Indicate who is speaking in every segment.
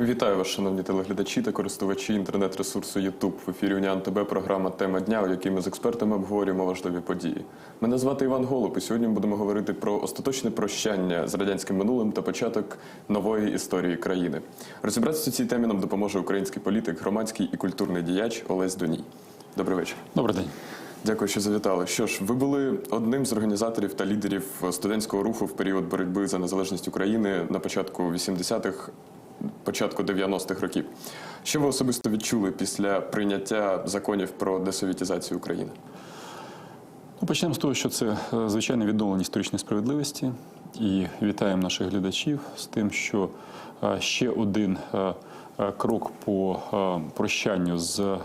Speaker 1: Вітаю вас, шановні телеглядачі та користувачі інтернет-ресурсу YouTube. В ефірі Уніан ТБ програма Тема дня, у якій ми з експертами обговорюємо важливі події. Мене звати Іван Голуб, і сьогодні ми будемо говорити про остаточне прощання з радянським минулим та початок нової історії країни. Розібратися у цій темі нам допоможе український політик, громадський і культурний діяч Олесь Доній. Добрий вечір.
Speaker 2: Добрий день.
Speaker 1: Дякую, що завітали. Що ж, ви були одним з організаторів та лідерів студентського руху в період боротьби за незалежність України на початку 80-х, початку 90-х років. Що ви особисто відчули після прийняття законів про десовітізацію України?
Speaker 2: Ну, почнемо з того, що це е, звичайне відновлення історичної справедливості. І вітаємо наших глядачів з тим, що е, ще один е, крок по прощанню з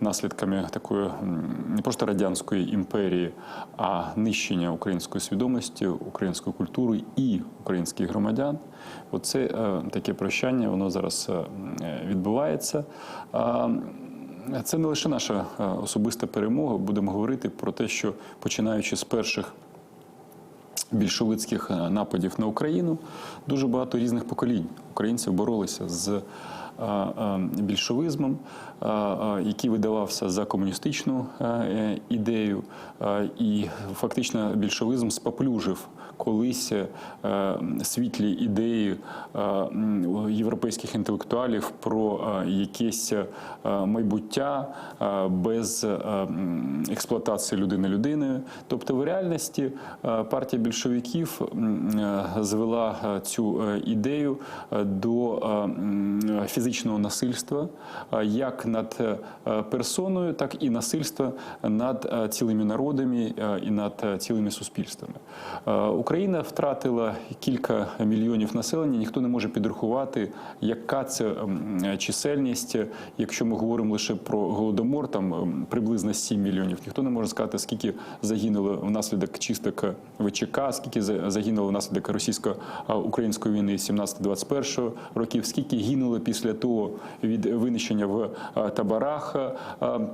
Speaker 2: наслідками такої не просто радянської імперії, а нищення української свідомості, української культури і українських громадян. Оце е, таке прощання, воно зараз е, відбувається. Це не лише наша е, особиста перемога. Будемо говорити про те, що починаючи з перших більшовицьких нападів на Україну, дуже багато різних поколінь українців боролися з більшовизмом, який видавався за комуністичну е, е, ідею, і фактично більшовизм споплюжив колись е, світлі ідеї е, європейських інтелектуалів про е, якесь майбуття без експлуатації людини людиною. Тобто, в реальності партія більшовиків звела цю ідею до фізичного насильства як над персоною, так і насильства над цілими народами і над цілими суспільствами. Україна втратила кілька мільйонів населення. Ніхто не може підрахувати, яка це чисельність. Якщо ми говоримо лише про голодомор, там приблизно 7 мільйонів. Ніхто не може сказати, скільки загинуло внаслідок чисток ВЧК, скільки за- загинуло внаслідок російсько-української війни 17-21 років, скільки гинуло після того від винищення в таборах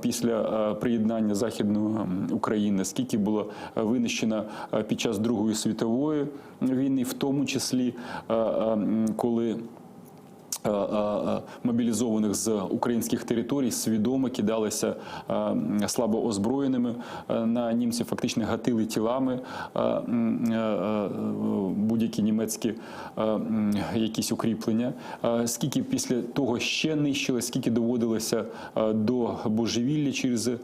Speaker 2: після приєднання Західної України, скільки було винищено під час Другої світової війни, в тому числі е, е, коли мобілізованих з українських територій свідомо кидалися е, слабо озброєними е, на німців, фактично гатили тілами е, е, е, будь-які німецькі е, якісь укріплення. Е, Скільки після того ще нищили, скільки доводилося е, до божевілля через е,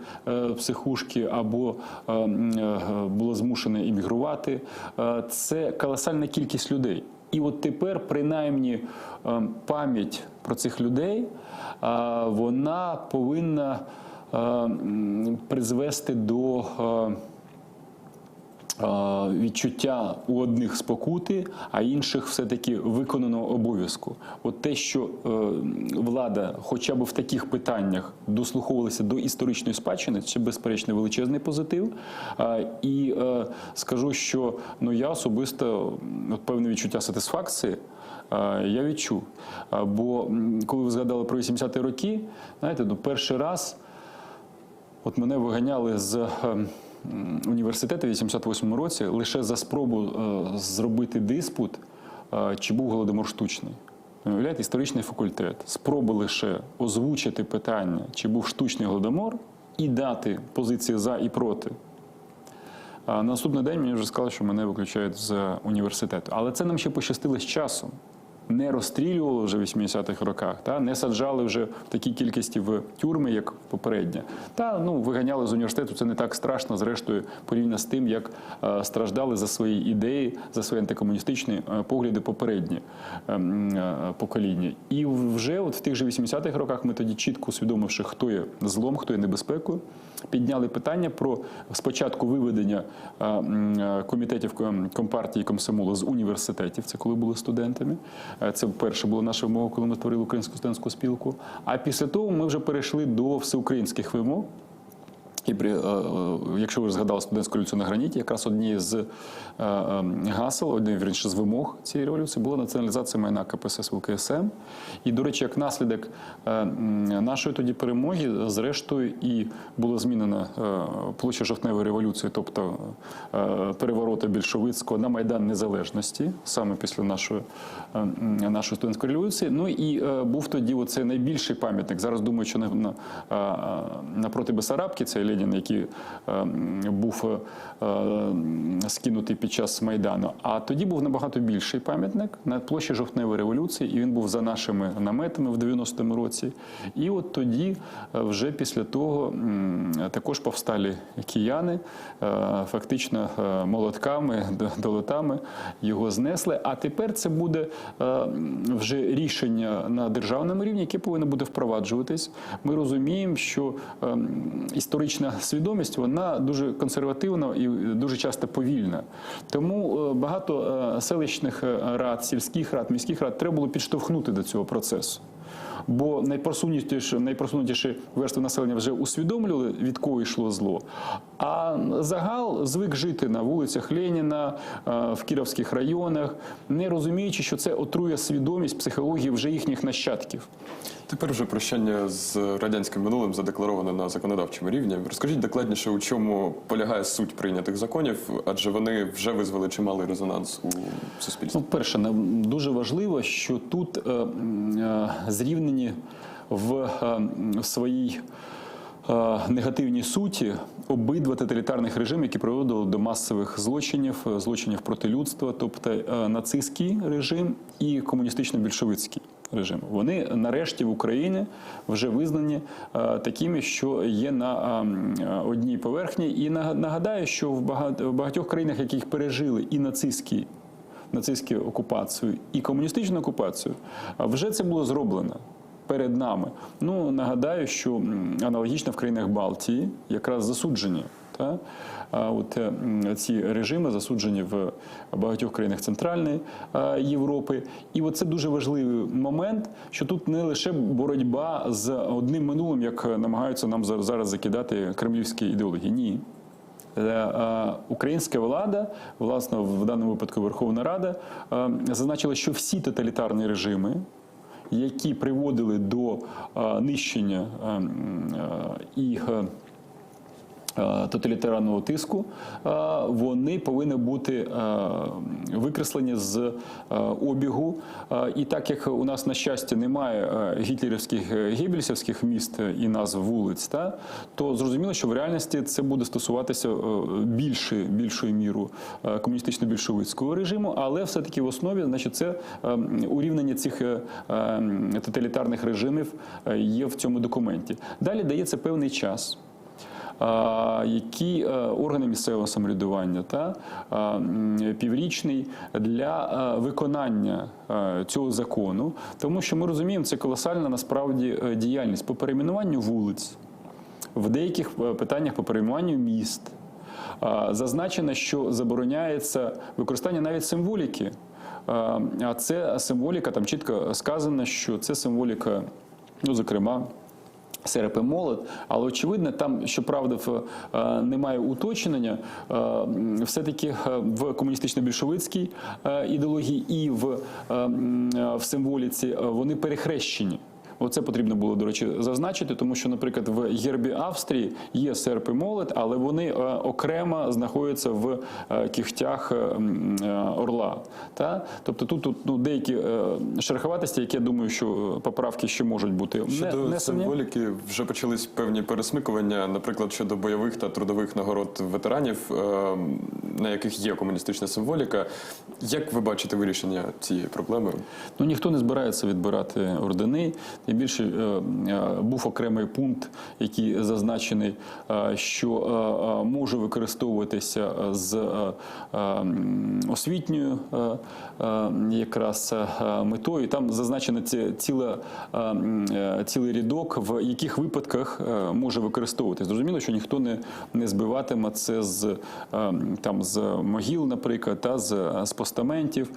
Speaker 2: психушки або е, е, було змушене іммігрувати. Е, Це колосальна кількість людей. І от тепер, принаймні, е, пам'ять про цих людей е, вона повинна е, призвести до. Е, Відчуття у одних спокути, а інших все-таки виконаного обов'язку. От те, що е, влада, хоча б в таких питаннях, дослуховувалася до історичної спадщини, це безперечно величезний позитив. Е, і скажу, що ну я особисто от певне відчуття сатисфакції. Я відчув. Бо коли ви згадали про 80-ті роки, знаєте, ну перший раз От мене виганяли з м, університету в 88-му році лише за спробу е, зробити диспут, е, чи був голодомор штучний. Уявляєте, історичний факультет. Спроба лише озвучити питання, чи був штучний голодомор, і дати позиції за і проти. На наступний день мені вже сказали, що мене виключають з університету. Але це нам ще пощастило з часом. Не розстрілювали вже в 80-х роках, та не саджали вже в такій кількості в тюрми, як попередня. Та ну виганяли з університету. Це не так страшно, зрештою, порівняно з тим, як е, страждали за свої ідеї, за свої антикомуністичні е, погляди попередні е, е, покоління. І вже от в тих же 80-х роках ми тоді чітко усвідомивши, хто є злом, хто є небезпекою, підняли питання про спочатку виведення комітетів компартії комсомолу з університетів. Це коли були студентами. Е, Це перше було наша вимога, коли ми створили українську студентську спілку. А після того ми вже перейшли до всеукраїнських вимог. І при, е, е, якщо ви згадали студентську революцію на граніті, якраз однією з е, гасел, однією вірніше з вимог цієї революції була націоналізація майна КПСС ВКСМ. І, до речі, як наслідок нашої тоді перемоги, зрештою, і була змінена площа жовтневої революції, тобто переворота більшовицького на Майдан Незалежності, саме після нашої, нашої студентської революції. Ну і був тоді оцей найбільший пам'ятник. Зараз думаю, що на, на, напроти Бесарабки, цей Ленін, який е, був е, скинутий під час Майдану. А тоді був набагато більший пам'ятник на площі Жовтневої революції, і він був за нашими наметами в 90-му році. І от тоді, е, вже після того, також повсталі кияни, фактично молотками, долотами його знесли. А тепер це буде вже рішення на державному рівні, яке повинно буде впроваджуватись. Ми розуміємо, що е, історична свідомість вона дуже консервативна і дуже часто повільна. Тому е, багато е, селищних е, рад, сільських рад, міських рад треба було підштовхнути до цього процесу. Бо найпросунутіші, найпросунутіші верстви населення вже усвідомлювали, від кого йшло зло. А загал звик жити на вулицях Леніна, е, в Кіровських районах, не розуміючи, що це отрує свідомість психології вже їхніх нащадків.
Speaker 1: Тепер вже прощання з радянським минулим задеклароване на законодавчому рівні. Розкажіть докладніше, у чому полягає суть прийнятих законів, адже вони вже визвали чималий резонанс у суспільстві.
Speaker 2: Ну, перше, дуже важливо, що тут е, е, зрівнені в, е, в своїй е, негативній суті обидва тоталітарних режими, які приводили до масових злочинів, е, злочинів проти людства, тобто нацистський режим і комуністично-більшовицький. Режим вони нарешті в Україні вже визнані е, такими, що є на е, одній поверхні. І нагадаю, що в багатьох країнах, яких пережили і нацистський нацистську окупацію і комуністичну окупацію, вже це було зроблено перед нами. Ну нагадаю, що аналогічно в країнах Балтії якраз засуджені. Та? От е, ці режими засуджені в багатьох країнах Центральної Європи. І от це дуже важливий момент, що тут не лише боротьба з одним минулим, як намагаються нам за- зараз закидати кремлівські ідеології. Ні. Е, е, Українська влада, власне, в даному випадку Верховна Рада, зазначила, що всі тоталітарні режими, які приводили до е, нищення їх е, е, е, тоталітарного тиску, е, вони повинні бути е, викреслені з е, обігу. Е, І так як у нас, на щастя, немає е, гітлерівських е, гебельсівських міст і назв вулиць, та, то зрозуміло, що в реальності це буде стосуватися е, більше, більшою міру е, комуністично-більшовицького режиму, але все-таки в основі значить, це е, урівнення цих е, е, тоталітарних режимів е, є в цьому документі. Далі дається певний час які е, органи місцевого самоврядування та піврічний для е, виконання е, цього закону, тому що ми розуміємо, це колосальна насправді діяльність по перейменуванню вулиць, в деяких питаннях по перейменуванню міст. Зазначено, що забороняється використання навіть символіки. А це символіка, там чітко сказано, що це символіка, ну, зокрема, Серп і молот, але очевидно, там, щоправда, е, немає уточнення. е, Все-таки е, в комуністично-більшовицькій ідеології і в, символіці вони перехрещені. Оце потрібно було, до речі, зазначити, тому що, наприклад, в гербі Австрії є серп і молот, але вони е, окремо знаходяться в е, кігтях е, орла. Та? Тобто тут, тут ну, деякі шероховатості, які я думаю, що поправки ще можуть бути не-
Speaker 1: Щодо символіки, вже почались певні пересмикування, наприклад, щодо бойових та трудових нагород ветеранів, е, на яких є комуністична символіка. Як ви бачите вирішення цієї проблеми?
Speaker 2: Ну ніхто не збирається відбирати ордени. Тим більше е, е, був окремий пункт, який зазначений, е, що може використовуватися з освітньою якраз метою. Там зазначено ціла, цілий рядок, в яких випадках може використовуватись. Зрозуміло, що ніхто не, не збиватиме це з, там, з могіл, наприклад, та з, з постаментів.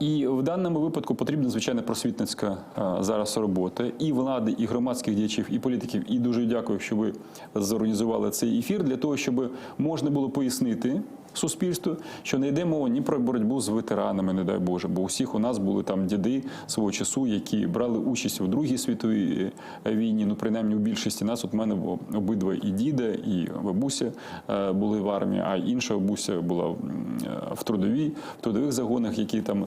Speaker 2: І в даному випадку потрібна звичайно просвітницька а, зараз робота і влади, і громадських діячів, і політиків. І дуже дякую, що ви зорганізували цей ефір для того, щоб можна було пояснити. Суспільству, що не йде мова ні про боротьбу з ветеранами, не дай Боже, бо у всіх у нас були там діди свого часу, які брали участь у Другій світовій е, війні. Ну, принаймні у більшості нас. От в мене обидва і діда, і бабуся е, були в армії, а інша бабуся була е, в трудовій, в трудових загонах, які там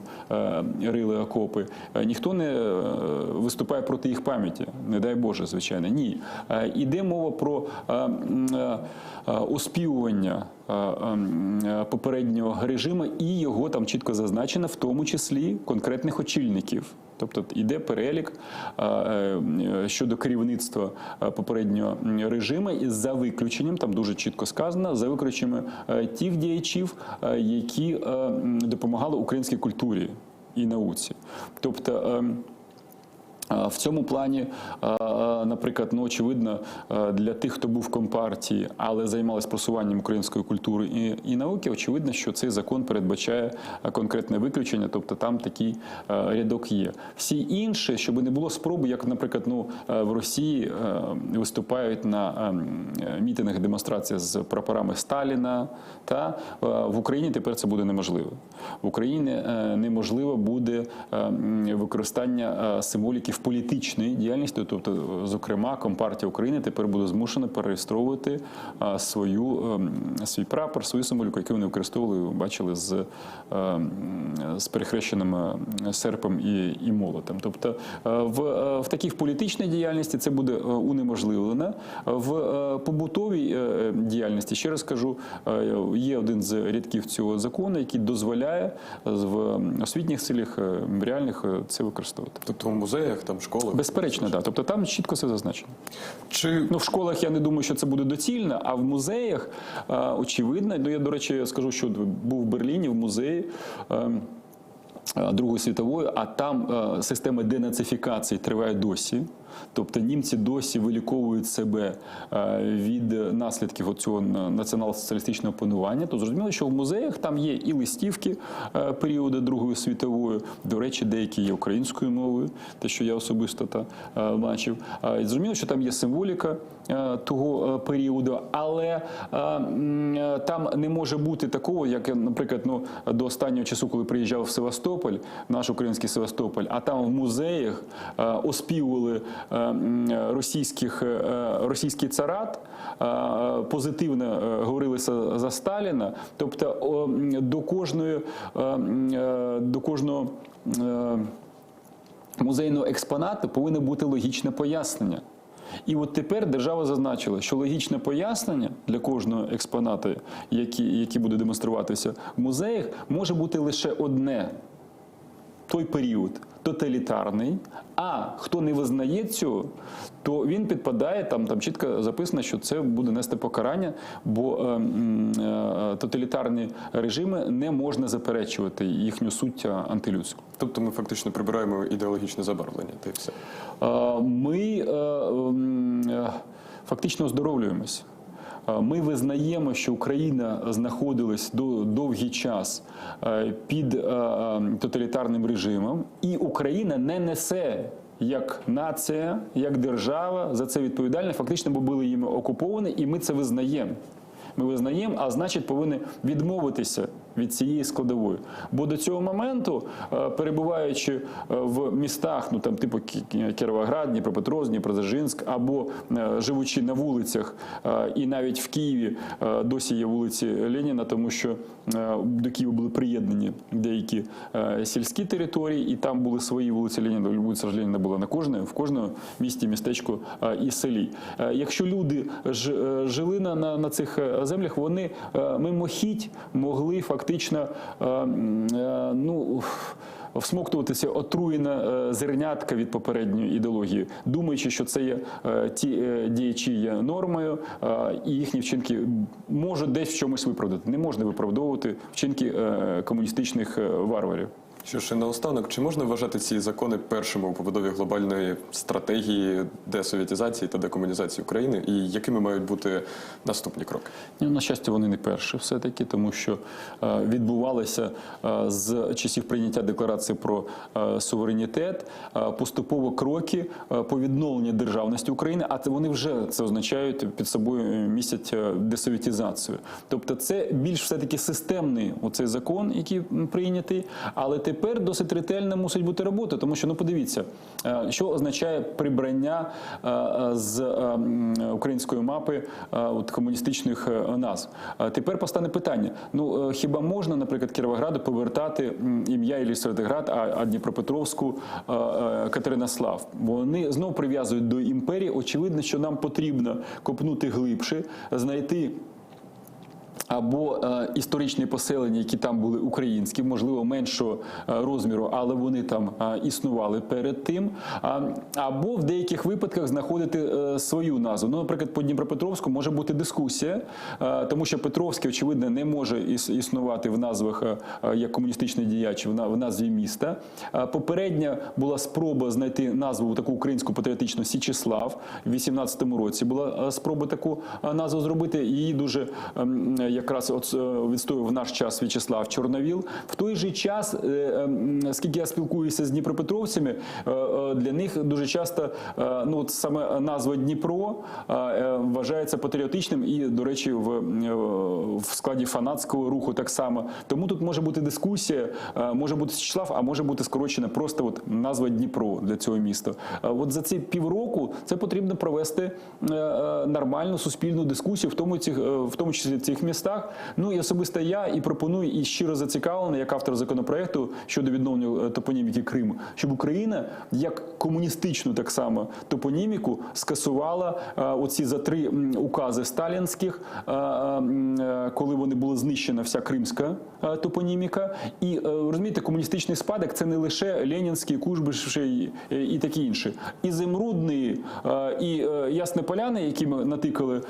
Speaker 2: рили окопи. Ніхто не виступає проти їх пам'яті, не дай Боже, звичайно. Ні. Іде мова про оспівування попереднього режиму, і його там чітко зазначено, в тому числі конкретних очільників. Тобто йде перелік е, е, щодо керівництва е, попереднього режиму, і за виключенням, там дуже чітко сказано, за виключенням е, тих діячів, е, які е, допомагали українській культурі і науці. Тобто. Ем, В цьому плані, наприклад, ну очевидно, для тих, хто був в компартії, але займалися просуванням української культури і, і науки, очевидно, що цей закон передбачає конкретне виключення, тобто там такий рядок є. Всі інші, щоб не було спроби, як, наприклад, ну в Росії виступають на а, мітингах, демонстраціях з прапорами Сталіна, та в Україні тепер це буде неможливо. В Україні е, неможливо буде е, використання е, символіки в політичній діяльності. Тобто, зокрема, Компартія України тепер буде змушена перереєстровувати свою ем, свій прапор, свою символіку, яку вони використовували, бачили з, е, з перехрещеним е, серпом і, і молотом. Тобто, е, в, е, в такій політичній діяльності це буде унеможливлено. В побутовій діяльності, ще раз кажу, є один з рядків цього закону, який дозволяє в освітніх цілях реальних це використовувати.
Speaker 1: Тобто в музеях, там школи.
Speaker 2: Безперечно, так. Тобто там чітко все зазначено.
Speaker 1: Чи
Speaker 2: Ну, в школах я не думаю, що це буде доцільно, а в музеях е, очевидно. Ну, я, до речі, скажу, що був в Берліні в музеї. е, е, Другої світової, а там е, система денацифікації триває досі. Тобто німці досі виліковують себе е, від наслідків цього націонал-соціалістичного панування. То зрозуміло, що в музеях там є і листівки е, періоду Другої світової. До речі, деякі є українською мовою, те, що я особисто та е, бачив. Зрозуміло, що там є символіка того періоду, але там не може бути такого, як, наприклад, ну до останнього часу, коли приїжджав в Севастополь, наш український Севастополь, а там в музеях оспівували російських е, російський царат, е, позитивно е, говорилися за Сталіна. Тобто до кожної е, е, до кожного. е, музейного експонату повинно бути логічне пояснення. І от тепер держава зазначила, що логічне пояснення для кожного експоната, який буде демонструватися в музеях, може бути лише одне. Той період тоталітарний, а хто не визнає цього, то він підпадає там, там чітко записано, що це буде нести покарання, бо е, е, тоталітарні режими не можна заперечувати їхню суть е, антилюдську.
Speaker 1: тобто ми фактично прибираємо ідеологічне забарвлення, та й все.
Speaker 2: Е, Ми е, е, фактично оздоровлюємось. Ми визнаємо, що Україна знаходилась до довгий час е, під е, е, тоталітарним режимом, і Україна не несе як нація, як держава за це відповідальне. Фактично, бо були їм окуповані, і ми це визнаємо. Ми визнаємо, а значить, повинні відмовитися від цієї складової. Бо до цього моменту, е, перебуваючи е, в містах, ну там типу Кі- Кіровоград, Дніпропетровськ, Дніпродзержинськ, або е, живучи на вулицях, і навіть в Києві досі є вулиці Леніна, тому що до Києва були приєднані деякі сільські території, і там були свої вулиці Леніна. Вулиця Леніна була на кожній, в кожному місті, містечку і селі. Якщо люди жили на, на, на цих землях, вони мимохідь могли фактично е, м, е, ну. Всмоктуватися отруєна е, зернятка від попередньої ідеології, думаючи, що це є е, ті е, діячі є нормою, е, і їхні вчинки можуть десь в чомусь виправдати. Не можна виправдовувати вчинки е, комуністичних е, варварів.
Speaker 1: Що і наостанок, чи можна вважати ці закони першими у побудові глобальної стратегії десовєтізації та декомунізації України, і якими мають бути наступні кроки?
Speaker 2: Ну, на щастя, вони не перші все-таки, тому що е, відбувалося е, з часів прийняття декларації про е, суверенітет поступово кроки по відновленню державності України, а це вони вже це означають під собою містять е, десовітізацію. Тобто, це більш все-таки системний оцей закон, який прийнятий, але тепер досить ретельно мусить бути робота, тому що ну подивіться, е, що означає прибрання е, з е, української мапи от комуністичних назв. Тепер постане питання: ну хіба можна, наприклад, Кіровограду повертати ім'я Ілістродеград, а, а Дніпропетровську е, Вони знову прив'язують до імперії. Очевидно, що нам потрібно копнути глибше, знайти. Або е, історичні поселення, які там були українські, можливо, меншого е, розміру, але вони там е, існували перед тим. А, або в деяких випадках знаходити е, свою назву. Ну, наприклад, по Дніпропетровську може бути дискусія, е, тому що Петровський, очевидно, не може іс- існувати в назвах е, е, як комуністичний діяч в на- в назві міста. Е, Попередня була спроба знайти назву таку українську патріотичну Січеслав. В 18-му році була е, спроба таку е, назву зробити. Її дуже ем, якраз е, відстоював наш час В'ячеслав Чорновіл. В той же час, е, ем, скільки я спілкуюся з дніпропетровцями, е, для них дуже часто ну от саме назва Дніпро вважається патріотичним і, до речі, в, в складі фанатського руху так само. Тому тут може бути дискусія, може бути Січеслав, а може бути скорочена просто от назва Дніпро для цього міста. От за ці півроку це потрібно провести нормальну суспільну дискусію, в тому в тому числі в цих містах. Ну і особисто я і пропоную і щиро зацікавлений, як автор законопроекту щодо відновлення е, топоніміки Криму, щоб Україна як комуністичну так само топоніміку скасувала е, оці за три укази сталінських, е, коли вони були знищена вся кримська топоніміка. І розумієте, комуністичний спадок це не лише Ленінський, Кужбишевий і, такі інші. І Земрудний, і Ясне Поляни, які ми натикали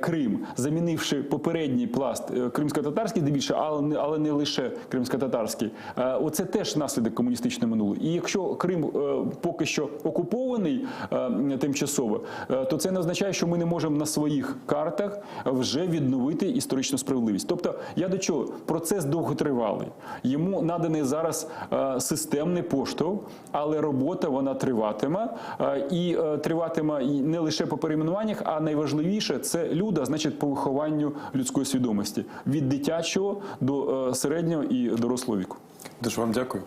Speaker 2: Крим, замінивши попередній пласт е, кримсько-татарський, здебільше, але не але не лише кримсько-татарський. Е, Оце теж наслідок комуністичного минулого. І якщо Крим е, поки що окупований тимчасово, то це не означає, що ми не можемо на своїх картах вже відновити історичну справедливість. Тобто, я до чого процес довготривалий. Йому наданий зараз системний поштовх, але робота вона триватиме і триватиме не лише по перейменуваннях, а найважливіше це люда, значить, по вихованню людської свідомості від дитячого до е, середнього і дорослого віку.
Speaker 1: Дуже вам дякую.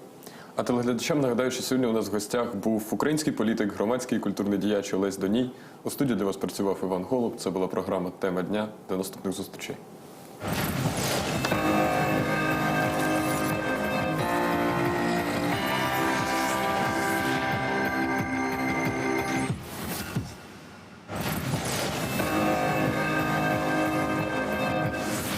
Speaker 1: А телеглядачам нагадаю, що сьогодні у нас в гостях був український політик, громадський і культурний діяч Олесь Доній. У студії для вас працював Іван Голуб. Це була програма Тема дня. До наступних зустрічей.